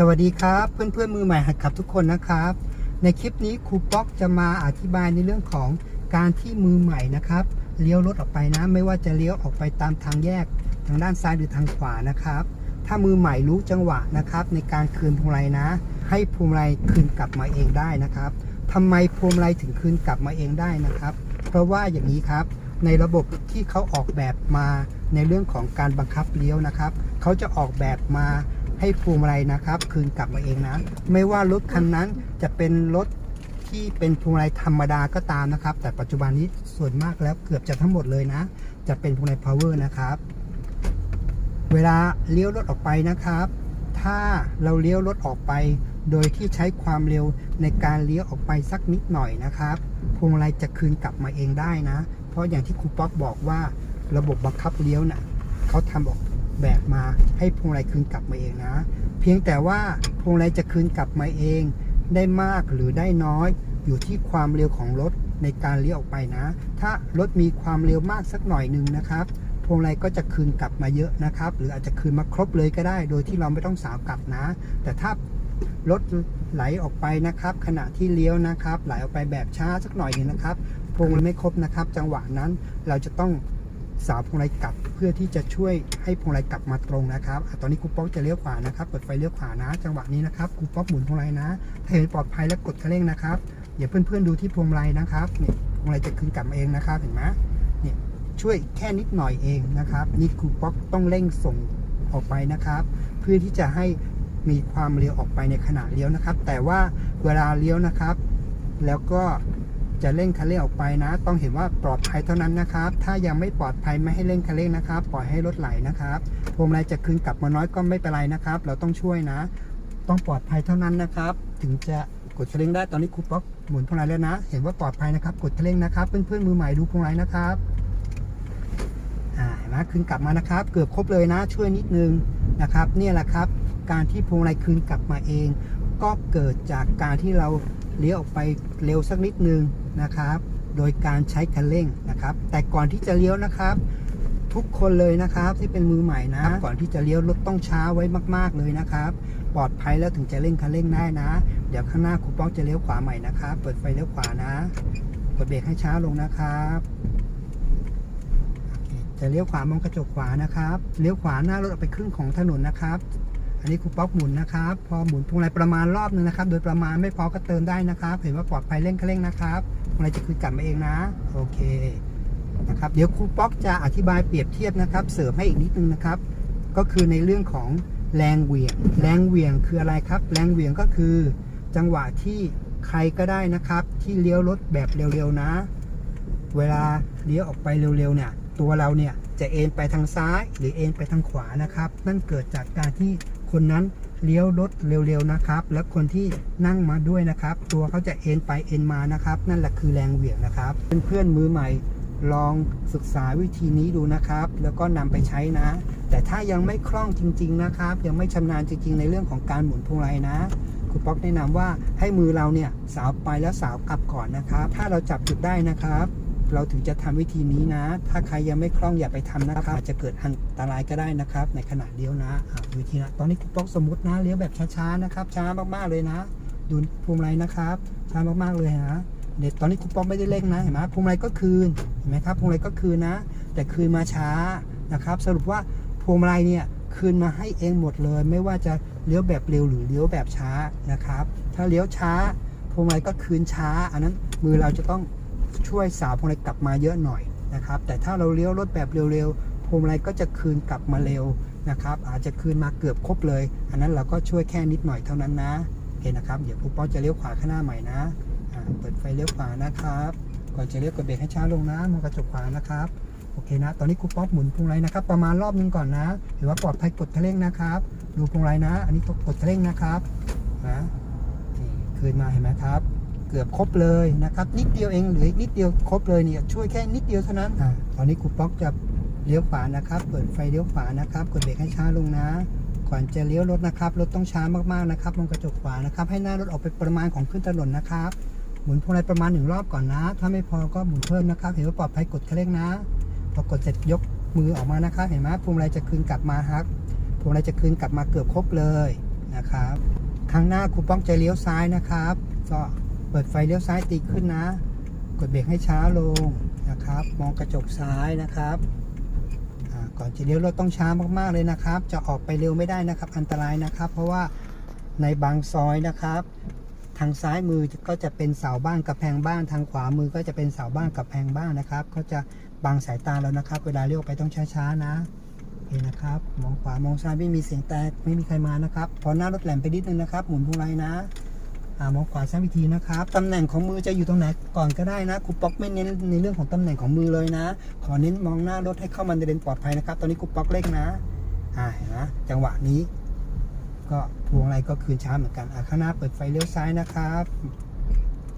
สวัสดีครับเพื่อนเพื่อนมือใหม่หัดขับทุกคนนะครับ ในคลิปนี้ครูป๊อกจะมาอธิบายในเรื่องของการที่มือใหม่นะครับเลี้ยวรถออกไปนะ ไม่ว่าจะเลี้ยวออกไปตามทางแยกทางด้านซ้ายหรือทางขวานะครับ ถ้ามือใหม่รู้จังหวะนะครับ ในการคืนพวงมาลัยนะ ให้พวงมาลัยคืนกลับมาเองได้นะครับทำไมพวงมาลัยถึงคืนกลับมาเองได้นะครับ เพราะว่าอย่างนี้ครับในระบบที่เขาออกแบบมาในเรื่องของการบังคับเลี้ยวนะครับ เขาจะออกแบบมา ให้พวงมาลัยนะครับ คืนกลับมาเองนะ ไม่ว่ารถคันนั้นจะเป็นรถที่เป็นพวงมาลัยธรรมดาก็ตามนะครับ แต่ปัจจุบันนี้ส่วนมากแล้วเกือบจะทั้งหมดเลยนะ จะเป็นพวงมาลัย power นะครับ เวลาเลี้ยวรถออกไปนะครับ ถ้าเราเลี้ยวรถออกไป โดยที่ใช้ความเร็วในการเลี้ยวออกไปสักนิดหน่อยนะครับพวงมาลัยจะคืนกลับมาเองได้นะ เพราะอย่างที่ครูป๊อกบอกว่า ระบบบังคับเลี้ยวน่ะเขาทำออก แบบมาให้พวงมาลัยคืนกลับมาเองนะ เพียงแต่ว่าพวงมาลัยจะคืนกลับมาเอง ได้มากหรือได้น้อย อยู่ที่ความเร็วของรถในการเลี้ยวออกไปนะ ถ้ารถมีความเร็วมากสักหน่อยหนึ่งนะครับพวงมาลัยก็จะคืนกลับมาเยอะนะครับ หรืออาจจะคืนมาครบเลยก็ได้ โดยที่เราไม่ต้องสาวกลับนะ แต่ถ้ารถไหลออกไปนะครับ ขณะที่เลี้ยวนะครับ ไหลออกไปแบบช้าสักหน่อยหนึงนะครับพวงมาลัยไม่ครบนะครับ จังหวะนั้นเราจะต้อง สาวพวงมาลัยกลับเพื่อที่จะช่วยให้พวงมาลัยกลับมาตรงนะครับอตอนนี้ครูป๊อกจะเลี้ยวขวานะครับเปิดไฟเลี้ยวขวานะ จังหวะนี้นะครับครูป๊อกหมุนพวงมาลัยนะถ้าเห็นปลอดภัยแล้วกดคันเร่งนะครับอย่าเพื่อนๆดูที่พวงมาลัยนะครับเนี่ยพวงมาลัยจะคืนกลับเองนะครับเห็นไหมเนี่ยช่วยแค่นิดหน่อยเองนะครับนี่ครูป๊อกต้องเร่งส่งออกไปนะครับ เพื่อที่จะให้มีความเร็วออกไปในขณะเลี้ยวนะครับ แต่ว่าเวลาเลี้ยวนะครับ แล้วก็ จะเร่งคันเร่งออกไปนะ ต้องเห็นว่าปลอดภัยเท่านั้นนะครับ ถ้ายังไม่ปลอดภัยไม่ให้เร่งคันเร่งนะครับ ปล่อยให้รถไหลนะครับพวงมาลัยจะคืนกลับมาน้อยก็ไม่เป็นไรนะครับ เราต้องช่วยนะ ต้องปลอดภัยเท่านั้นนะครับ ถึงจะกดคันเร่งได้ตอนนี้ครูป๊อกหมุนพวงมาลัยแล้วนะ เห็นว่าปลอดภัยนะครับ กดคันเร่งนะครับ เพื่อนๆมือใหม่ดูพวงมาลัยนะครับอ่าเห็นไหมคืนกลับมานะครับ เกือบครบเลยนะ ช่วยนิดนึงนะครับเนี่ยแหละครับ การที่พวงมาลัยคืนกลับมาเอง ก็เกิดจากการที่เราเลี้ยวออกไปเร็วสักนิดนึง นะครับ โดยการใช้คันเร่งนะครับ แต่ก่อนที่จะเลี้ยวนะครับ ทุกคนเลยนะครับที่เป็นมือใหม่นะ ก่อนที่จะเลี้ยวรถต้องช้าไว้มาก ๆเลยนะครับ ปลอดภัยแล้วถึงจะเร่งคันเร่งได้นะ เดี๋ยวข้างหน้าครูป้องจะเลี้ยวขวาใหม่นะครับ เปิดไฟเลี้ยวขวานะกดเบรกให้ช้าลงนะครับจะเลี้ยวขวามองกระจกขวานะครับ เลี้ยวขวาหน้ารถออกไปครึ่งของถนนนะครับ อันนี้ครูป๊อกหมุนนะครับ พอหมุนพวงมาลัยประมาณรอบหนึงนะครับ โดยประมาณไม่พอก็เติมได้นะครับ เห็นว่าปลอดภัยเร่งคันเร่งนะครับ พวงมาลัยจะคืนกลับมาเองนะ โอเคนะครับเดี๋ยวครูป๊อกจะอธิบายเปรียบเทียบนะครับ เสริมให้อีกนิดนึงนะครับ ก็คือในเรื่องของแรงเหวี่ยง แรงเหวี่ยงคืออะไรครับ แรงเหวี่ยงก็คือจังหวะที่ใครก็ได้นะครับ ที่เลี้ยวรถแบบเร็วๆนะ เวลาเลี้ยวออกไปเร็วๆเนี่ยตัวเราเนี่ยจะเอ็นไปทางซ้ายหรือเอ็นไปทางขวานะครับ นั่นเกิดจากการที่ คนนั้นเลี้ยวรถเร็วๆนะครับ แล้วคนที่นั่งมาด้วยนะครับ ตัวเขาจะเอ็นไปเอ็นมานะครับ นั่นแหละคือแรงเหวี่ยงนะครับ เพื่อนๆมือใหม่ลองศึกษาวิธีนี้ดูนะครับ แล้วก็นำไปใช้นะ แต่ถ้ายังไม่คล่องจริง ๆนะครับ ยังไม่ชำนาญจริง ๆ ในเรื่องของการหมุนพวงมาลัยนะครูป๊อกแนะนำว่าให้มือเราเนี่ยสาวไปแล้วสาวกลับก่อนนะครับ ถ้าเราจับจุดได้นะครับ เราถึงจะทำวิธีนี้นะ ถ้าใครยังไม่คล่องอย่าไปทำนะครับอาจจะเกิดอันตรายก็ได้นะครับ ในขณะเลี้ยวนะอะวิธีนะตอนนี้ครูป๊อกสมมตินะเลี้ยวแบบช้าๆนะครับช้ามากๆเลยนะ ดูพวงมาลัยนะครับช้ามากๆเลยนะเด็ดตอนนี้ครูป๊อกไม่ได้เร่งนะเห็นไหมพวงมาลัยก็คืนเห็นไหมครับพวงมาลัยก็คืนนะ แต่คืนมาช้านะครับ สรุปว่าพวงมาลัยเนี่ยคืนมาให้เองหมดเลย ไม่ว่าจะเลี้ยวแบบเร็วหรือเลี้ยวแบบช้านะครับ ถ้าเลี้ยวช้าพวงมาลัยก็คืนช้า อันนั้นมือเราจะต้อง ช่วยสาวพวงมาลัยกลับมาเยอะหน่อยนะครับ แต่ถ้าเราเลี้ยวรถแบบเร็วๆพวงมาลัยก็จะคืนกลับมาเร็วนะครับ อาจจะคืนมาเกือบครบเลย อันนั้นเราก็ช่วยแค่นิดหน่อยเท่านั้นนะโอเคนะครับเดี๋ยวครูป๊อจะเลี้ยวขวาข้างหน้าใหม่นะเปิดไฟเลี้ยวขวานะครับก่อนจะเลี้ยวกดเบรกให้ช้าลงนะมองกระจกขวานะครับโอเคนะ ตอนนี้ครูป๊อกหมุนพวงมาลัยนะครับ ประมาณรอบนึงก่อนนะถือว่าปลอดภัยกดคันเร่งนะครับ ดูพวงมาลัยนะ อันนี้กดคันเร่งนะครับนะคืนมาเห็นไหมครับ กือบครบเลยนะครับนิดเดียวเองเหลืออีกนิดเดียวครบเลยเนี่ยช่วยแค่นิดเดียวเท่านั้นอ่าตอนนี้ครูป๊อกจะเลี้ยวขวานะครับ เปิดไฟเลี้ยวขวานะครับกดเบรกให้ช้าลงนะ ก่อนจะเลี้ยวรถนะครับรถต้องช้ามากๆนะครับมองกระจกขวานะครับ ให้หน้ารถออกไปประมาณของขึ้นถนนนะครับหมุนพวงมาลัยประมาณหนึ่งรอบก่อนนะ ถ้าไม่พอก็หมุนเพิ่มนะครับ เห็นว่าปลอดภัยกดคันเร่งนะพอกดเสร็จยกมือออกมานะครับเห็นไหมพวงมาลัยจะคืนกลับมาครับพวงมาลัยจะคืนกลับมาเกือบครบเลยนะครับข้งหน้าครูป้องจะเลี้ยวซ้ายนะครับ ก็ เปิดไฟเลี้ยวซ้ายตีขึ้นนะ กดเบรกให้ช้าลงนะครับ มองกระจกซ้ายนะครับก่อนจะเลี้ยวรถต้องช้ามากๆเลยนะครับ จะออกไปเร็วไม่ได้นะครับ อันตรายนะครับ เพราะว่าในบางซอยนะครับ ทางซ้ายมือก็จะเป็นเสาบ้านกับแพงบ้าน ทางขวามือก็จะเป็นเสาบ้านกับแพงบ้านนะครับ ก็จะบังสายตาเรานะครับ เวลาเลี้ยวไปต้องช้าๆนะโอเคนะครับ มองขวามองซ้ายไม่มีเสียงแต่ไม่มีใครมานะครับ พอหน้ารถแหลมไปนิดนึงนะครับ หมุนพวงมายนะ มองขวาซ้ายวิธีนะครับตำแหน่งของมือจะอยู่ตรงไหนก่อนก็ได้นะครูป๊อกไม่เน้นในเรื่องของตำแหน่งของมือเลยนะ ขอเน้นมองหน้ารถให้เข้ามาในเลนปลอดภัยนะครับ ตอนนี้ครูป๊อกเร่งนะอ่าเห็นไหมจังหวะนี้ ก็พวงอะไรก็คืนช้าเหมือนกันอะข้างหน้าเปิดไฟเลี้ยวซ้ายนะครับ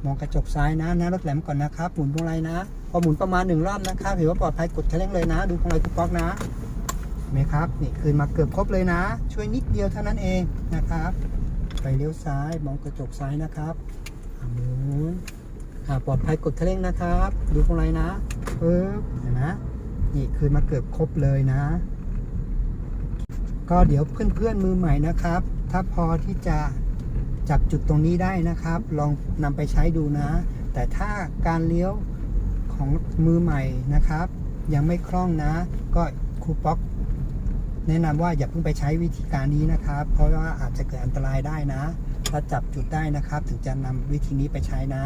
มองกระจกซ้ายนะหน้ารถแหลมก่อนนะครับหมุนพวงมาลัยนะพอหมุนประมาณหนึ่งรอบนะครับถือว่าปลอดภัยกดคันเร่งเลยนะ ดูพวงมาลัยครูป๊อกนะเห็นไหมครับนี่คืนมาเกือบครบเลยนะ ช่วยนิดเดียวเท่านั้นเองนะครับ ไปเลี้ยวซ้ายมองกระจกซ้ายนะครับหมุนปลอดภัยกดคันเร่งนะครับ ดูพวงมาลัยนะปึ๊บเห็นไหมนี่คืนมาเกือบครบเลยนะ ก็เดี๋ยวเพื่อนๆมือใหม่นะครับ ถ้าพอที่จะจับจุดตรงนี้ได้นะครับ ลองนำไปใช้ดูนะ แต่ถ้าการเลี้ยวของมือใหม่นะครับ ยังไม่คล่องนะ ก็ครูป๊อก แนะนำว่าอย่าเพิ่งไปใช้วิธีการนี้นะครับ เพราะว่าอาจจะเกิดอันตรายได้นะ ถ้าจับจุดได้นะครับ ถึงจะนำวิธีนี้ไปใช้นะ